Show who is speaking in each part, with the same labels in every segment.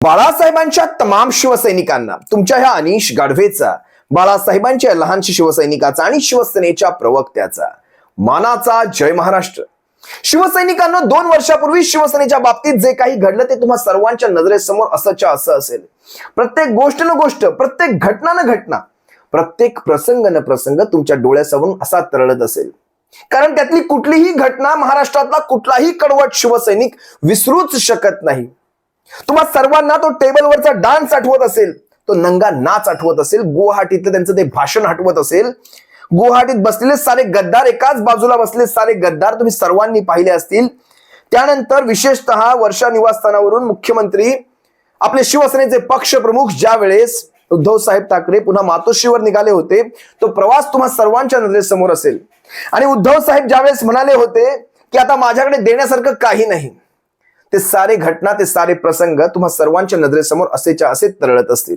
Speaker 1: बाळासाहेबांच्या तमाम शिवसैनिकांना तुमच्या ह्या अनिश गाढवेचा बाळासाहेबांच्या लहान शिवसैनिकाचा आणि शिवसेनेच्या प्रवक्त्याचा. मानाचा जय महाराष्ट्र. शिवसैनिकांना दोन वर्षापूर्वी शिवसेनेच्या बाबतीत जे काही घडलं ते तुम्हा सर्वांच्या नजरेसमोर असंच्या असं असेल. प्रत्येक गोष्ट न गोष्ट प्रत्येक घटना न घटना प्रत्येक प्रसंग न प्रसंग तुमच्या डोळ्यासमोरून असा तरळत असेल. कारण त्यातली कुठलीही घटना महाराष्ट्रातला कुठलाही कडवट शिवसैनिक विसरूच शकत नाही. तुम्हा सर्वांना तो टेबलवरचा डान्स आठवत असेल. तो नंगा नाच आठवत असेल. गुवाहाटीतलं त्यांचं ते भाषण आठवत असेल. गुवाहाटीत बसलेले सारे गद्दार एकाच बाजूला बसलेले सारे गद्दार तुम्ही सर्वांनी पाहिले असतील. त्यानंतर विशेषतः वर्षा निवासस्थानावरून मुख्यमंत्री आपले शिवसेनेचे पक्षप्रमुख ज्या वेळेस उद्धव साहेब ठाकरे पुन्हा मातोश्रीवर निघाले होते तो प्रवास तुम्हा सर्वांच्या नजरेसमोर असेल. आणि उद्धव साहेब ज्यावेळेस म्हणाले होते की आता माझ्याकडे देण्यासारखं काही नाही. ते सारे घटना ते सारे प्रसंग तुम्हा सर्वांच्या नजरेसमोर असेच्या असे तरळत असतील.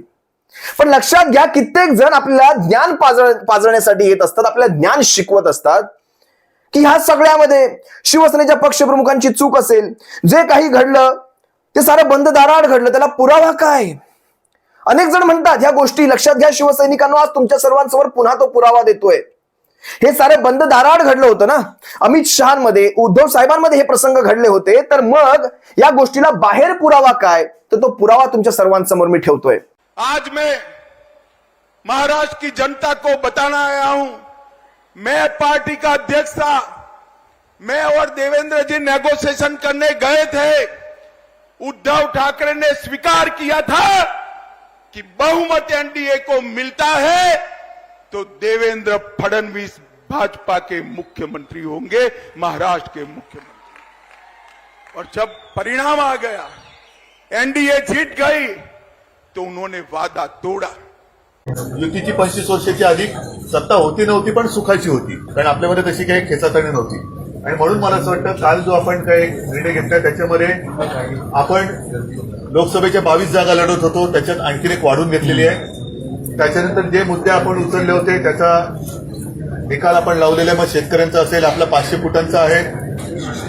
Speaker 1: पण लक्षात घ्या कित्येक जण आपल्याला ज्ञान पाजळ पाजळण्यासाठी येत असतात आपल्याला ज्ञान शिकवत असतात की ह्या सगळ्यामध्ये शिवसेनेच्या पक्षप्रमुखांची चूक असेल जे काही घडलं ते सारं बंद दाराआड घडलं त्याला पुरावा काय? अनेक जण म्हणतात ह्या गोष्टी लक्षात घ्या शिवसैनिकांना आज तुमच्या सर्वांसमोर पुन्हा तो पुरावा देतोय. हे सारे बंद दाराआड घडलं होतं ना? अमित शहामध्ये, उद्धव साहेबांमध्ये हे प्रसंग घडले होते. तर मग या गोष्टीला बाहेर पुरावा काय? तर तो पुरावा तुमच्या सर्वांसमोर मी ठेवतोय.
Speaker 2: आज मैं महाराष्ट्र की जनता को बताना आया हूँ। मैं पार्टी का अध्यक्ष था। मैं और देवेंद्र जी नेगोशिएशन करने गए थे। उद्धव ठाकरे ने स्वीकार किया था कि बहुमत एनडीए को मिलता है। तो देवेंद्र फडणवीस भाजपा के मुख्यमंत्री होंगे महाराष्ट्र के मुख्यमंत्री। और जब परिणाम आ गया एनडीए जीत गई तो उन्होंने वादा तोड़ा।
Speaker 3: युतीची पंचवीस वर्षाची अधिक सत्ता होती नव्हती पण सुखाची होती. कारण आपल्यामध्ये तशी काही खेचातणी नव्हती. आणि म्हणून मला असं वाटतं काल जो आपण काही निर्णय घेतला त्याच्यामध्ये आपण लोकसभेच्या बावीस जागा लढत होतो त्याच्यात आणखीन एक वाढून घेतलेली आहे. त्याच्यानंतर जे मुद्दे आपण उचलले होते त्याचा निकाल आपण लावलेला. मग शेतकऱ्यांचा असेल आपला पाचशे फुटांचा आहे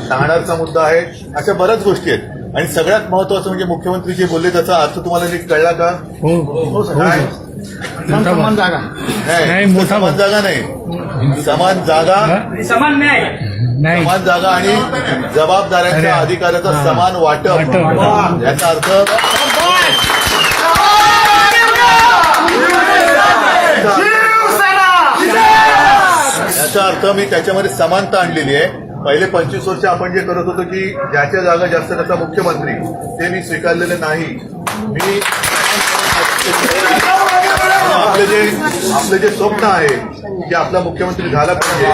Speaker 3: नाणारचा मुद्दा आहे अशा बऱ्याच गोष्टी आहेत. आणि सगळ्यात महत्वाचं म्हणजे मुख्यमंत्री जे बोलले त्याचा अर्थ तुम्हाला नीट कळला का? हो. काय
Speaker 4: समान जागा.
Speaker 3: नाही समान जागा नाही. समान जागा
Speaker 5: समान
Speaker 3: समान जागा आणि जबाबदाऱ्यांच्या. अधिकाराचा समान वाटप. याचा अर्थ याचा अर्थ मी त्याच्यामध्ये समानता आणलेली आहे. पहिले पंचवीस वर्ष आपण जे करत होतो की ज्याच्या जागा जास्त त्याचा मुख्यमंत्री ते मी स्वीकारलेलं नाही. मी आपले जे आपले जे स्वप्न आहे की आपला मुख्यमंत्री झाला पाहिजे.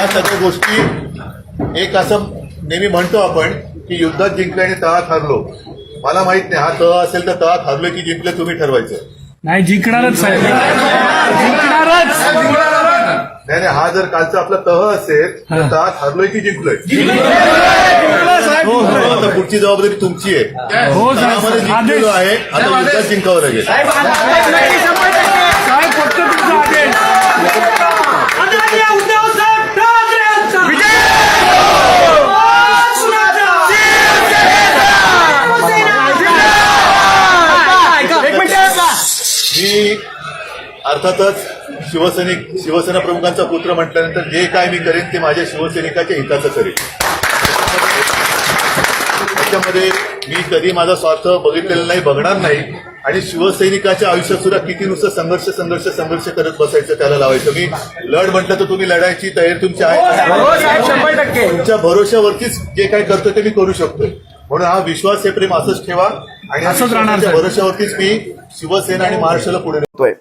Speaker 3: या सगळ्या गोष्टी एक असं नेहमी म्हणतो आपण की युद्धात जिंकले आणि तळात हरलो. मला माहीत नाही हा तळ असेल तर तळात हरलो की जिंकले तुम्ही ठरवायचं
Speaker 4: नाही जिंकणारच साहेब जिंकणारच
Speaker 3: नाही नाही हा जर कालचा आपला तह असेल तर
Speaker 4: हा.
Speaker 3: तळात हरलोय की जिंकलोय
Speaker 4: साहेब
Speaker 3: हो, आता पुढची जबाबदारी तुमची आहे
Speaker 4: हो, साहेब.
Speaker 3: तळामध्ये जिंकलेलो आहे आता युद्धात जिंकावं लागेल
Speaker 4: साहेब फक्त तुमचा आदेश
Speaker 5: उद्धव साहेब ठाकरे यांचा एक मिनिट
Speaker 3: मी अर्थातच शिवसैनिक शिवसेना प्रमुखांचा पुत्र म्हटल्यानंतर जे काय मी करेन ते माझ्या शिवसैनिकाच्या हिताचं करेन. त्याच्यामध्ये मी कधी माझा स्वार्थ बघितलेला नाही बघणार नाही. आणि शिवसैनिकाच्या आयुष्यात सुद्धा किती नुसतं संघर्ष संघर्ष संघर्ष करत बसायचं त्याला लावायचं. मी लढ म्हटलं तर तुम्ही लढायची तयारी तुमची आहे तुमच्या भरोश्यावरतीच जे काय करतो ते मी करू शकतोय. म्हणून हा विश्वास हे प्रेम असंच ठेवा. आणि
Speaker 4: असंच राहणार.
Speaker 3: भरोश्यावरतीच मी शिवसेना आणि महाराष्ट्राला पुढे
Speaker 1: करतोय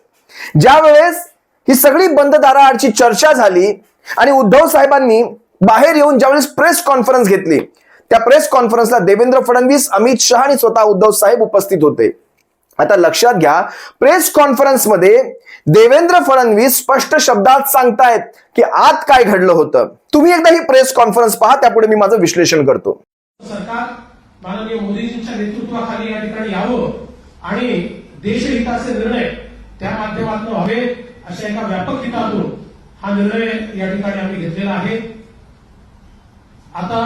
Speaker 1: ज्या वेळेस ही सगळी बंद दाराआडची चर्चा झाली आणि उद्धव साहेबांनी बाहेर येऊन ज्यावेळेस प्रेस कॉन्फरन्स घेतली त्या प्रेस कॉन्फरन्सला देवेंद्र फडणवीस अमित शहा आणि स्वतः उद्धव साहेब उपस्थित होते. आता लक्षात घ्या प्रेस कॉन्फरन्समध्ये देवेंद्र फडणवीस स्पष्ट शब्दात सांगतायत की आत काय घडलं होतं. तुम्ही एकदा ही प्रेस कॉन्फरन्स पहा त्यापुढे मी माझं विश्लेषण करतो.
Speaker 6: सरकार माननीय मोदीजींच्या नेतृत्वाखाली या ठिकाणी यावं आणि देशहिताचे निर्णय त्या माध्यमातून व्हावे अशा एका व्यापक हितातून हा निर्णय या ठिकाणी आम्ही घेतलेला आहे. आता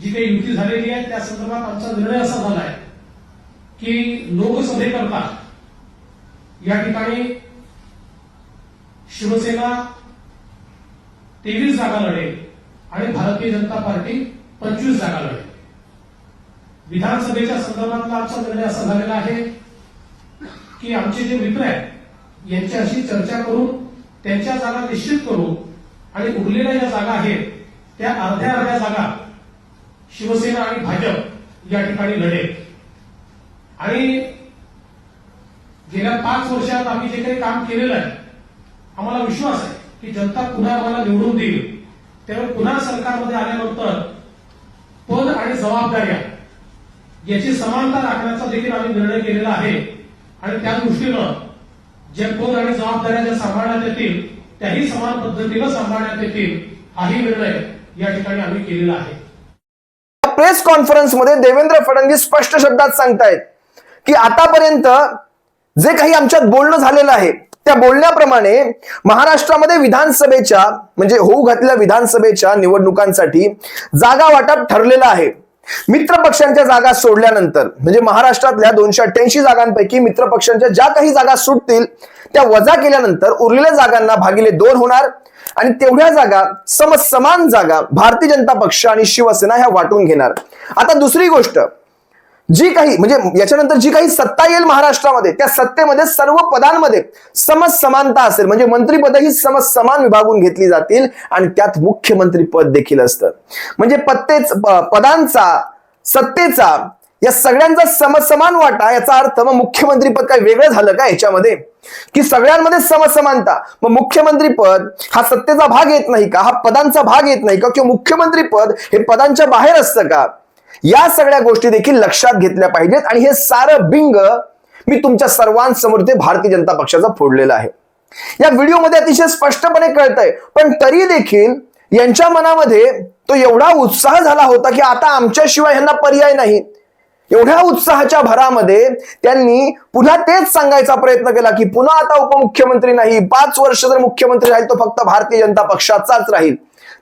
Speaker 6: जी काही युती झालेली आहे त्या संदर्भात आमचा निर्णय असा झाला आहे की लोकसभेकरता या ठिकाणी शिवसेना तेवीस जागा लढेल आणि भारतीय जनता पार्टी पंचवीस जागा लढेल. विधानसभेच्या संदर्भातला आमचा निर्णय असा झालेला आहे की आमचे जे मित्र आहेत यांच्याशी चर्चा करून त्यांच्या जागा निश्चित करू आणि उरलेल्या ज्या जागा आहेत त्या अर्ध्या अर्ध्या जागा शिवसेना आणि भाजप या ठिकाणी लढेल. आणि गेल्या पाच वर्षात आम्ही जे काही काम केलेलं आहे आम्हाला विश्वास आहे की जनता पुन्हा आम्हाला निवडून देईल. त्यामुळे पुन्हा सरकारमध्ये आल्यानंतर पद आणि जबाबदाऱ्या याची समानता राखण्याचा देखील आम्ही निर्णय केलेला आहे. आणि त्या दृष्टीनं जे पद आणि जबाबदाऱ्या ज्या सांभाळण्यात येतील त्याही समान पद्धतीनं सांभाळण्यात येतील हाही निर्णय या ठिकाणी आम्ही केलेला आहे.
Speaker 1: प्रेस कॉन्फरन्समध्ये देवेंद्र फडणवीस स्पष्ट शब्दात सांगतायत की आतापर्यंत जे काही आमच्यात बोलणं झालेलं आहे त्या बोलण्याप्रमाणे महाराष्ट्रामध्ये विधानसभेच्या म्हणजे होऊ घातलेल्या विधानसभेच्या निवडणुकांसाठी जागा वाटप ठरलेलं आहे. मित्र पक्षांच्या जागा सोडल्यानंतर म्हणजे महाराष्ट्रातल्या दोनशे अठ्ठ्याऐंशी जागांपैकी मित्र पक्षांच्या ज्या काही जागा सुटतील त्या वजा केल्यानंतर उरलेल्या जागांना भागिले दोन होणार आणि तेवढ्या जागा समसमान जागा भारतीय जनता पक्ष आणि शिवसेना ह्या वाटून घेणार. आता दुसरी गोष्ट जी काही म्हणजे याच्यानंतर जी काही सत्ता येईल महाराष्ट्रामध्ये त्या सत्तेमध्ये सर्व पदांमध्ये समसमानता असेल. म्हणजे मंत्रीपद ही समसमान विभागून घेतली जातील आणि त्यात मुख्यमंत्री पद देखील असतं. म्हणजे पत्तेच पदांचा सत्तेचा या सगळ्यांचा समसमान वाटा याचा अर्थ मग मुख्यमंत्रीपद काय वेगळं झालं का याच्यामध्ये? की सगळ्यांमध्ये समसमानता. मग मुख्यमंत्रीपद हा सत्तेचा भाग येत नाही का? हा पदांचा भाग येत नाही का? किंवा मुख्यमंत्रीपद हे पदांच्या बाहेर असतं का? या सगळ्या गोष्टी देखील लक्षात घेतल्या पाहिजेत. आणि हे सारं बिंग मी तुमच्या सर्वांसमोर ते भारतीय जनता पक्षाचा फोडलेलं आहे. या व्हिडिओमध्ये अतिशय स्पष्टपणे कळतंय पण तरी देखील यांच्या मनामध्ये तो एवढा उत्साह झाला होता की आता आमच्याशिवाय ह्यांना पर्याय नाही. एवढ्या उत्साहाच्या भरामध्ये त्यांनी पुन्हा तेच सांगायचा प्रयत्न केला की पुन्हा आता उपमुख्यमंत्री नाही पाच वर्ष जर मुख्यमंत्री राहील तो फक्त भारतीय जनता पक्षाचाच राहील.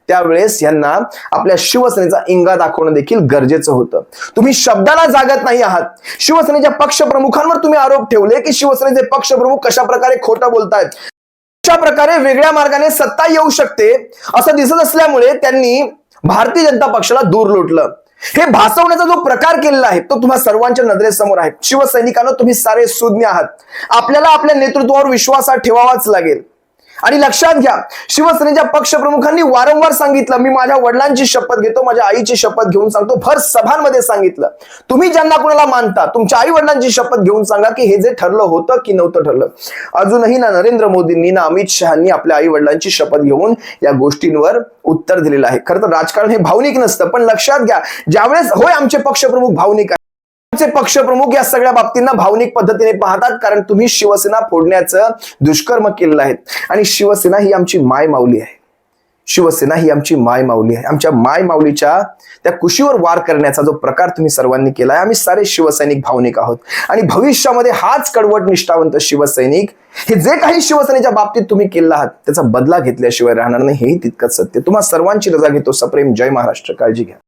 Speaker 1: त्यावेळेस यांना आपल्या शिवसेनेचा इंगा दाखवणं देखील गरजेचं होतं. तुम्ही शब्दाला जागत नाही आहात. शिवसेनेच्या पक्षप्रमुखांवर तुम्ही आरोप ठेवले की शिवसेनेचे पक्षप्रमुख कशा प्रकारे खोटं बोलतायत? अशा प्रकारे वेगळ्या मार्गाने सत्ता येऊ शकते? असं दिसत असल्यामुळे त्यांनी भारतीय जनता पक्षाला दूर लोटलं. हे भासवण्याचा जो प्रकार केलेला आहे तो तुम्हा सर्वांच्या नजरेसमोर आहे. शिवसैनिकांना तुम्ही सारे सुज्ञ आहात. आपल्याला आपल्या नेतृत्वावर विश्वासात ठेवावाच लागेल. आणि लक्षात घ्या शिवसेनेच्या पक्षप्रमुखांनी वारंवार सांगितलं मी माझ्या वडिलांची शपथ घेतो माझ्या आईची शपथ घेऊन सांगतो भर सभांमध्ये सांगितलं. तुम्ही ज्यांना कोणाला मानता तुमच्या आई वडिलांची शपथ घेऊन सांगा की हे जे ठरलं होतं की नव्हतं ठरलं. अजूनही ना नरेंद्र मोदींनी ना अमित शहानी आपल्या आई वडिलांची शपथ घेऊन या गोष्टींवर उत्तर दिलेलं आहे. खरं तर राजकारण हे भावनिक नसतं पण लक्षात घ्या ज्यावेळेस होय आमचे पक्षप्रमुख भावनिक आहे पक्षप्रमुख या सगळ्या बाबतींना भावनिक पद्धतीने पाहतात कारण तुम्ही शिवसेना फोडण्याचं दुष्कर्म केलेलं आहे. आणि शिवसेना ही आमची माय माऊली आहे. शिवसेना ही आमची माय माऊली आहे. आमच्या माय माऊलीच्या त्या कुशीवर वार करण्याचा जो प्रकार तुम्ही सर्वांनी केला आहे आम्ही सारे शिवसैनिक भावनिक आहोत. आणि भविष्यामध्ये हाच कडवट निष्ठावंत शिवसैनिक हे जे काही शिवसेनेच्या बाबतीत तुम्ही केलं आहात त्याचा बदला घेतल्याशिवाय राहणार नाही हेही तितकंच सत्य. तुम्हा सर्वांची रजा घेतो सप्रेम. जय महाराष्ट्र. काळजी घ्या.